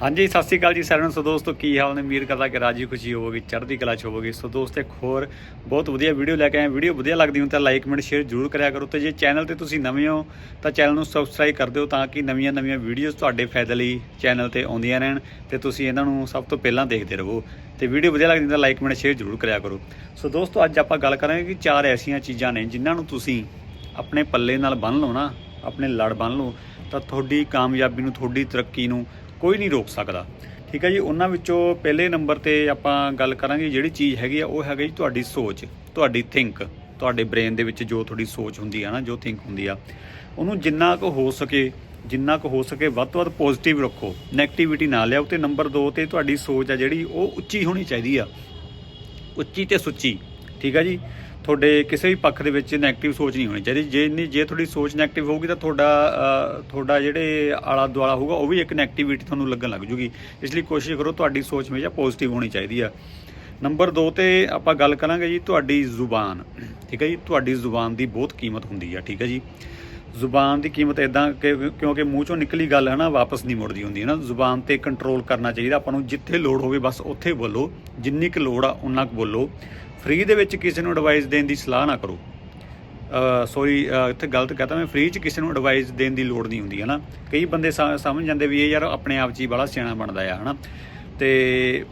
ਹਾਂਜੀ, ਸਤਿ ਸ਼੍ਰੀ ਅਕਾਲ ਜੀ ਸਾਰਿਆਂ ਨੂੰ। ਸੋ ਦੋਸਤੋ, ਕੀ ਹਾਲ ਨੇ? ਉਮੀਦ ਕਰਦਾ ਕਿ ਰਾਜੀ ਖੁਸ਼ੀ ਹੋਵੇਗੀ, ਚੜ੍ਹਦੀ ਕਲਾ ਚ ਹੋਵੋਗੇ। ਸੋ ਦੋਸਤ, ਇੱਕ ਹੋਰ ਬਹੁਤ ਵਧੀਆ ਵੀਡੀਓ ਲੈ ਕੇ ਆਏ ਵੀਡੀਓ ਵਧੀਆ ਲੱਗਦੀ ਹੋ ਤਾਂ ਲਾਈਕ, ਕਮੈਂਟ, ਸ਼ੇਅਰ ਜ਼ਰੂਰ ਕਰਿਆ ਕਰੋ ਤੇ ਜੇ ਚੈਨਲ ਤੇ ਤੁਸੀਂ ਨਵੇਂ ਹੋ, ਤਾਂ ਚੈਨਲ ਨੂੰ ਸਬਸਕ੍ਰਾਈਬ ਕਰ ਦਿਓ ਤਾਂ ਕਿ ਨਵੀਆਂ-ਨਵੀਆਂ ਵੀਡੀਓਜ਼ ਤੁਹਾਡੇ ਫਾਇਦੇ ਲਈ ਚੈਨਲ ਤੇ ਆਉਂਦੀਆਂ ਰਹਿਣ ਤੇ ਤੁਸੀਂ ਇਹਨਾਂ ਨੂੰ ਸਭ ਤੋਂ ਪਹਿਲਾਂ ਦੇਖਦੇ ਰਹੋ। ਤੇ ਵੀਡੀਓ ਵਧੀਆ ਲੱਗਦੀ ਤਾਂ ਲਾਈਕ, ਕਮੈਂਟ, ਸ਼ੇਅਰ ਜ਼ਰੂਰ ਕਰਿਆ ਕਰੋ। ਸੋ ਦੋਸਤੋ, ਅੱਜ ਆਪਾਂ ਗੱਲ ਕਰਾਂਗੇ ਕਿ ਚਾਰ ਐਸੀਆਂ ਚੀਜ਼ਾਂ ਨੇ ਜਿਨ੍ਹਾਂ ਨੂੰ ਤੁਸੀਂ ਆਪਣੇ ਪੱਲੇ ਨਾਲ ਬੰਨ ਲਓ ਨਾ, ਆਪਣੇ ਲੜ ਬੰਨ ਲਓ, ਤਾਂ ਤੁਹਾਡੀ ਕਾਮਯਾਬੀ ਨੂੰ, ਤੁਹਾਡੀ ਤਰੱਕੀ ਨੂੰ ਕੋਈ ਨਹੀਂ ਰੋਕ ਸਕਦਾ। ਠੀਕ ਹੈ ਜੀ, ਉਹਨਾਂ ਵਿੱਚੋਂ ਪਹਿਲੇ ਨੰਬਰ ਤੇ ਆਪਾਂ ਗੱਲ ਕਰਾਂਗੇ ਜਿਹੜੀ ਚੀਜ਼ ਹੈਗੀ ਆ, ਉਹ ਹੈਗਾ ਜੀ ਤੁਹਾਡੀ ਸੋਚ, ਤੁਹਾਡੀ ਥਿੰਕ ਤੁਹਾਡੇ ਬ੍ਰੇਨ ਦੇ ਵਿੱਚ ਜੋ ਤੁਹਾਡੀ ਸੋਚ ਹੁੰਦੀ ਆ ਨਾ, ਜੋ ਥਿੰਕ ਹੁੰਦੀ ਆ, ਉਹਨੂੰ ਜਿੰਨਾ ਕੁ ਹੋ ਸਕੇ, ਜਿੰਨਾ ਕੁ ਹੋ ਸਕੇ ਵੱਧ ਤੋਂ ਵੱਧ ਪੋਜ਼ਿਟਿਵ ਰੱਖੋ 네ਗੇਟਿਵਿਟੀ ਨਾ ਲਿਆਓ ਤੇ ਨੰਬਰ 2 ਤੇ ਤੁਹਾਡੀ ਸੋਚ ਆ ਜਿਹੜੀ ਉਹ ਉੱਚੀ ਹੋਣੀ ਚਾਹੀਦੀ ਆ। ਉੱਚੀ ਤੇ ਸੁੱਚੀ, ਠੀਕ ਆ ਜੀ? ਤੁਹਾਡੇ ਕਿਸੇ ਵੀ ਪੱਖ ਦੇ ਵਿੱਚ ਨੈਗੇਟਿਵ ਸੋਚ ਨਹੀਂ ਹੋਣੀ ਚਾਹੀਦੀ। ਜੇ ਨਹੀਂ ਜੇ ਤੁਹਾਡੀ ਸੋਚ ਨੈਗੇਟਿਵ ਹੋਊਗੀ ਤਾਂ ਤੁਹਾਡਾ ਤੁਹਾਡਾ ਜਿਹੜੇ ਆਲਾ ਦੁਆਲਾ ਹੋਊਗਾ, ਉਹ ਵੀ ਇੱਕ 네ਗੇਟਿਵਿਟੀ ਤੁਹਾਨੂੰ ਲੱਗਣ ਲੱਗ ਜੂਗੀ। ਇਸ ਲਈ ਕੋਸ਼ਿਸ਼ ਕਰੋ ਤੁਹਾਡੀ ਸੋਚ ਹਮੇਸ਼ਾ ਪੋਜ਼ਿਟਿਵ ਹੋਣੀ ਚਾਹੀਦੀ ਆ। ਨੰਬਰ 2 ਤੇ ਆਪਾਂ ਗੱਲ ਕਰਾਂਗੇ ਜੀ ਤੁਹਾਡੀ ਜ਼ੁਬਾਨ। ਠੀਕ ਹੈ ਜੀ? ਤੁਹਾਡੀ ਜ਼ੁਬਾਨ ਦੀ ਬਹੁਤ ਕੀਮਤ ਹੁੰਦੀ ਆ, ਠੀਕ ਹੈ ਜੀ? ਜ਼ੁਬਾਨ ਦੀ ਕੀਮਤ ਇਦਾਂ ਕਿਉਂਕਿ ਮੂੰਹ ਚੋਂ ਨਿਕਲੀ ਗੱਲ ਹੈ ਨਾ ਵਾਪਸ ਨਹੀਂ ਮੁੜਦੀ ਹੁੰਦੀ ਹੈ ਨਾ ਜ਼ੁਬਾਨ ਤੇ ਕੰਟਰੋਲ ਕਰਨਾ ਚਾਹੀਦਾ। ਆਪਾਂ ਨੂੰ ਜਿੱਥੇ ਲੋੜ ਹੋਵੇ ਬਸ ਉੱਥੇ ਬੋਲੋ। ਜਿੰਨੀ ਕੁ ਲੋੜ ਆ ਉਨਾ ਕੁ ਬੋਲੋ। ਫ੍ਰੀ ਦੇ ਵਿੱਚ ਕਿਸੇ ਨੂੰ ਐਡਵਾਈਸ ਦੇਣ ਦੀ ਸਲਾਹ ਨਾ ਕਰੋ। ਸੌਰੀ ਇੱਥੇ ਗਲਤ ਕਹਤਾ ਮੈਂ। ਫ੍ਰੀ 'ਚ ਕਿਸੇ ਨੂੰ ਐਡਵਾਈਸ ਦੇਣ ਦੀ ਲੋੜ ਨਹੀਂ ਹੁੰਦੀ ਹੈ ਨਾ ਕਈ ਬੰਦੇ ਸਮ- ਸਮਝ ਜਾਂਦੇ ਵੀ ਇਹ ਯਾਰ ਆਪਣੇ ਆਪ 'ਚ ਹੀ ਬੜਾ ਸਿਆਣਾ ਬਣਦਾ ਆ ਹਨਾ। ਤੇ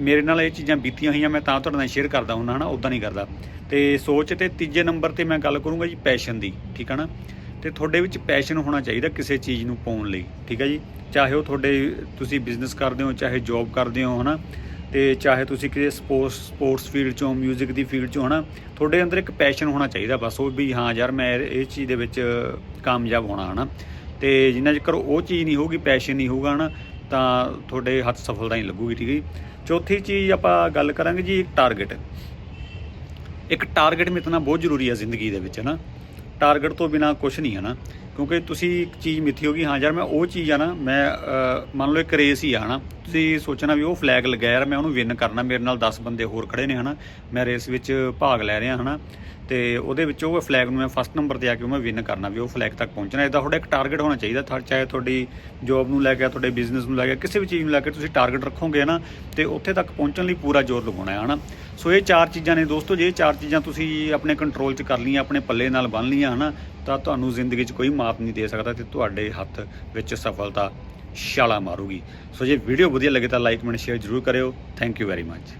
ਮੇਰੇ ਨਾਲ ਇਹ ਚੀਜ਼ਾਂ ਬੀਤੀਆਂ ਹੋਈਆਂ, ਮੈਂ ਤਾਂ ਤੁਹਾਡੇ ਨਾਲ ਸ਼ੇਅਰ ਕਰਦਾ ਹੁੰਦਾ ਹਨਾ। ਉਦਾਂ ਨਹੀਂ ਕਰਦਾ। ਤੇ ਸੋਚ ਤੇ ਤੀਜੇ ਨੰਬਰ ਤੇ ਮੈਂ ਗੱਲ ਕਰੂੰਗਾ ਜੀ ਪੈਸ਼ਨ ਦੀ। ਠੀਕ ਹੈ ਨਾ? ਤੇ ਤੁਹਾਡੇ ਵਿੱਚ ਪੈਸ਼ਨ ਹੋਣਾ ਚਾਹੀਦਾ ਕਿਸੇ ਚੀਜ਼ ਨੂੰ ਪਾਉਣ ਲਈ, ਠੀਕ ਹੈ ਜੀ? ਚਾਹੇ ਉਹ ਤੁਹਾਡੇ, ਤੁਸੀਂ ਬਿਜ਼ਨਸ ਕਰਦੇ ਹੋ, ਚਾਹੇ ਜੌਬ ਕਰਦੇ ਹੋ, ਹਨਾ? ਤੇ ਚਾਹੇ ਤੁਸੀਂ ਕਿਸੇ ਸਪੋਰਟਸ ਸਪੋਰਟਸ ਫੀਲਡ ਚੋਂ 뮤직 ਦੀ ਫੀਲਡ ਚੋਂ, ਹਨਾ? ਤੁਹਾਡੇ ਅੰਦਰ ਇੱਕ ਪੈਸ਼ਨ ਹੋਣਾ ਚਾਹੀਦਾ ਬਸ ਉਹ ਵੀ, ਹਾਂ ਯਾਰ, ਮੈਂ ਇਹ ਚੀਜ਼ ਦੇ ਵਿੱਚ ਕਾਮਯਾਬ ਹੋਣਾ, ਹਨਾ? ਤੇ ਜਿੰਨਾ ਚਿਰ ਉਹ ਚੀਜ਼ ਨਹੀਂ ਹੋਊਗੀ ਪੈਸ਼ਨ ਨਹੀਂ ਹੋਊਗਾ, ਹਨਾ? ਤਾਂ ਤੁਹਾਡੇ ਹੱਥ ਸਫਲਤਾ ਨਹੀਂ ਲੱਗੂਗੀ, ਠੀਕ ਹੈ ਜੀ? ਚੌਥੀ ਚੀਜ਼ ਆਪਾਂ ਗੱਲ ਕਰਾਂਗੇ ਜੀ, ਇੱਕ ਟਾਰਗੇਟ ਇੱਕ ਟਾਰਗੇਟ ਮਿੱਥਣਾ ਬਹੁਤ ਜ਼ਰੂਰੀ ਹੈ ਜ਼ਿੰਦਗੀ ਦੇ ਵਿੱਚ ਨਾ ਟਾਰਗੇਟ ਤੋਂ ਬਿਨਾ ਕੁਝ ਨਹੀਂ ਹੈ ਨਾ। ਕਿਉਂਕਿ ਤੁਸੀਂ ਇੱਕ ਚੀਜ਼ ਮਿੱਥੀ ਹੋਗੀ, ਹਾਂ ਯਾਰ ਮੈਂ ਉਹ ਚੀਜ਼ ਆ ਨਾ, ਮੈਂ ਮੰਨ ਲਓ ਇੱਕ ਰੇਸ ਹੀ ਆ ਨਾ ਤੁਸੀਂ ਸੋਚਣਾ ਵੀ ਉਹ ਫਲੈਗ ਲਗਾਇਆ ਯਾਰ, ਮੈਂ ਉਹਨੂੰ ਵਿਨ ਕਰਨਾ, ਮੇਰੇ ਨਾਲ 10 ਬੰਦੇ ਹੋਰ ਖੜੇ ਨੇ ਹਨਾ, ਮੈਂ ਰੇਸ ਵਿੱਚ ਭਾਗ ਲੈ ਰਿਹਾ ਹਨਾ, ਤੇ ਉਹਦੇ ਵਿੱਚ ਉਹ ਫਲੈਗ ਨੂੰ ਮੈਂ ਫਸਟ ਨੰਬਰ ਤੇ ਆ ਕੇ ਉਹ ਮੈਂ ਵਿਨ ਕਰਨਾ ਵੀ ਉਹ ਫਲੈਗ ਤੱਕ ਪਹੁੰਚਣਾ, ਇਹਦਾ ਤੁਹਾਡਾ ਇੱਕ ਟਾਰਗੇਟ ਹੋਣਾ ਚਾਹੀਦਾ, ਥਾ- ਚਾਹੇ ਤੁਹਾਡੀ ਜੌਬ ਨੂੰ ਲੈ ਕੇ ਤੁਹਾਡੇ ਬਿਜ਼ਨਸ ਨੂੰ ਲੈ ਕੇ ਕਿਸੇ ਵੀ ਚੀਜ਼ ਨੂੰ ਲੈ ਕੇ ਤੁਸੀਂ ਟਾਰਗੇਟ ਰੱਖੋਗੇ ਨਾ ਤੇ ਉੱਥੇ ਤੱਕ ਪਹੁੰਚਣ ਲਈ ਪੂਰਾ ਜ਼ੋਰ ਲਗਾਉਣਾ ਹੈ ਹਨਾ। ਸੋ ਇਹ ਚਾਰ ਚੀਜ਼ਾਂ ਨੇ ਦੋਸਤੋ, ਜੇ ਚਾਰ ਚੀਜ਼ਾਂ ਤੁਸੀਂ ਆਪਣੇ ਕੰਟਰੋਲ 'ਚ ਕਰ ਲਈਆਂ, ਆਪਣੇ ਪੱਲੇ ਨਾਲ ਬੰਨ ਲਈਆਂ ਹਨਾ ਤਾਂ ਤੁਹਾਨੂੰ ਜ਼ਿੰਦਗੀ 'ਚ ਕੋਈ ਮਾਤ ਨਹੀਂ ਦੇ ਸਕਦਾ ਤੇ ਤੁਹਾਡੇ ਹੱਥ ਵਿੱਚ ਸਫਲਤਾ ਛਾਲਾ ਮਾਰੂਗੀ। ਸੋ ਜੇ ਵੀਡੀਓ ਵਧੀਆ ਲੱਗੇ ਤਾਂ ਲਾਈਕ ਕਮੈਂਟ ਸ਼ੇਅਰ ਜ਼ਰੂਰ ਕਰਿਓ। Thank you very much